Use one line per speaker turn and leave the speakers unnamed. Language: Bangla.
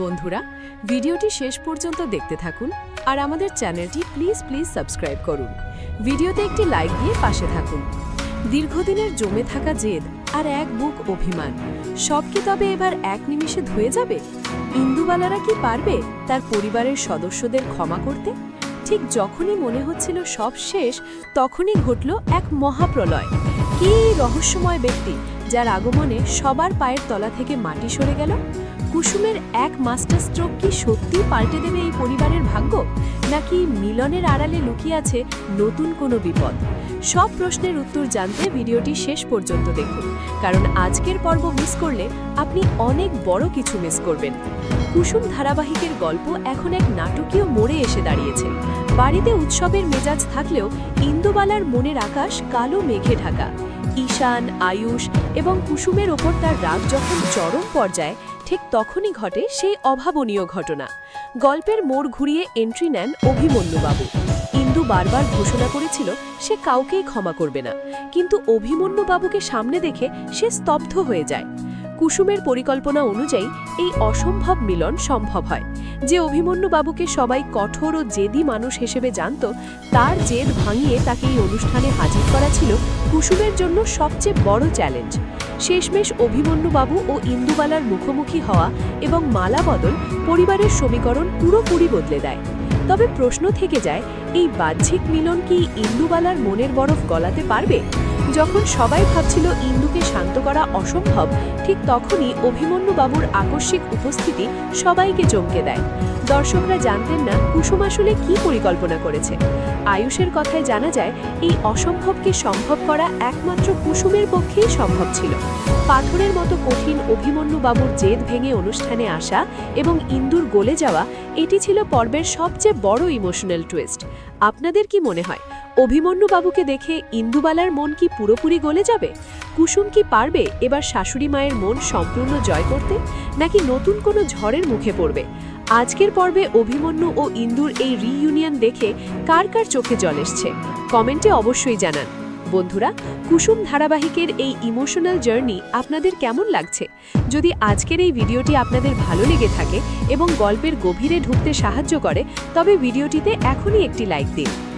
বন্ধুরা, ভিডিওটি শেষ পর্যন্ত দেখতে থাকুন আর আমাদের চ্যানেলটি প্লিজ প্লিজ সাবস্ক্রাইব করুন। ভিডিওতে একটি লাইক দিয়ে পাশে থাকুন। দীর্ঘদিনের জমে থাকা জেদ আর এক বুক অভিমান, সব কি তবে এবার এক নিমিষে ধুয়ে যাবে? ইন্দুবালারা কি পারবে তার পরিবারের সদস্যদের ক্ষমা করতে? ঠিক যখনই মনে হচ্ছিল সব শেষ, তখনই ঘটল এক মহাপ্রলয়। কি রহস্যময় ব্যক্তি যার আগমনে সবার পায়ের তলা থেকে মাটি সরে গেল। কুসুমের এক মাস্টার স্ট্রোক কি সত্যি পাল্টে দেবে এই পরিবারের ভাগ্য? নাকি মিলনের আড়ালে লুকিয়ে আছে নতুন কোনো বিপদ? সব প্রশ্নের উত্তর জানতে ভিডিওটি শেষ পর্যন্ত দেখুন। কারণ আজকের পর্ব মিস করলে আপনি অনেক বড় কিছু মিস করবেন। কুসুম ধারাবাহিকের গল্প এখন এক নাটকীয় মোড়ে এসে দাঁড়িয়েছে। বাড়িতে উৎসবের মেজাজ থাকলেও ইন্দুবালার মনের আকাশ কালো মেঘে ঢাকা। ঈশান, আয়ুষ এবং কুসুমের ওপর তার রাগ যখন চরম পর্যায়ে, ঠিক তখনই ঘটে সেই অভাবনীয় ঘটনা। গল্পের মোড় ঘুরিয়ে এন্ট্রি নেন অভিমন্যুবাবু। ইন্দু বারবার ঘোষণা করেছিল, সে কাউকেই ক্ষমা করবে না। কিন্তু অভিমন্যুবাবুকে সামনে দেখে সে স্তব্ধ হয়ে যায়। কুসুমের পরিকল্পনা অনুযায়ী এই অসম্ভব মিলন সম্ভব হয়। যে অভিমন্যু বাবুকে সবাই কঠোর ও জেদি মানুষ হিসেবে জানত, তার জেদ ভাঙিয়ে তাকে এই অনুষ্ঠানে হাজির করা ছিল কুসুমের জন্য সবচেয়ে বড় চ্যালেঞ্জ। শেষমেশ অভিমন্যু বাবু ও ইন্দুবালার মুখোমুখি হওয়া এবং মালা বদল পরিবারের সমীকরণ পুরোপুরি বদলে দেয়। তবে প্রশ্ন থেকে যায়, এই বাহ্যিক মিলন কি ইন্দুবালার মনের বরফ গলাতে পারবে? যখন সবাই ভাবছিল ইন্দুকে শান্ত করা অসম্ভব, ঠিক তখনই অভিমন্যু বাবুর আকস্মিক উপস্থিতি সবাইকে চমকে দেয়। দর্শকরা জানতেন না কুসুম আসলে কি পরিকল্পনা করেছে। আয়ুষের কথায় জানা যায়, এই অসম্ভবকে সম্ভব করা একমাত্র কুসুমের পক্ষেই সম্ভব ছিল। পাথরের মতো কঠিন অভিমন্যু বাবুর জেদ ভেঙে অনুষ্ঠানে আসা এবং ইন্দুর গলে যাওয়া, এটি ছিল পর্বের সবচেয়ে বড় ইমোশনাল টুইস্ট। আপনাদের কি মনে হয় অভিমন্যু বাবুকে দেখে ইন্দুবালার মন কি পুরোপুরি গলে যাবে? কুসুম কি পারবে এবার শাশুড়ি মায়ের মন সম্পূর্ণ জয় করতে? নাকি নতুন কোনো ঝড়ের মুখে পড়বে? আজকের পর্বে অভিমন্যু ও ইন্দুর এই রিইউনিয়ন দেখে কার কার চোখে জল এসছে? কমেন্টে অবশ্যই জানান। বন্ধুরা, কুসুম ধারাবাহিকের এই ইমোশনাল জার্নি আপনাদের কেমন লাগছে? যদি আজকের এই ভিডিওটি আপনাদের ভালো লেগে থাকে এবং গল্পের গভীরে ঢুকতে সাহায্য করে, তবে ভিডিওটিতে এখনই একটি লাইক দিন।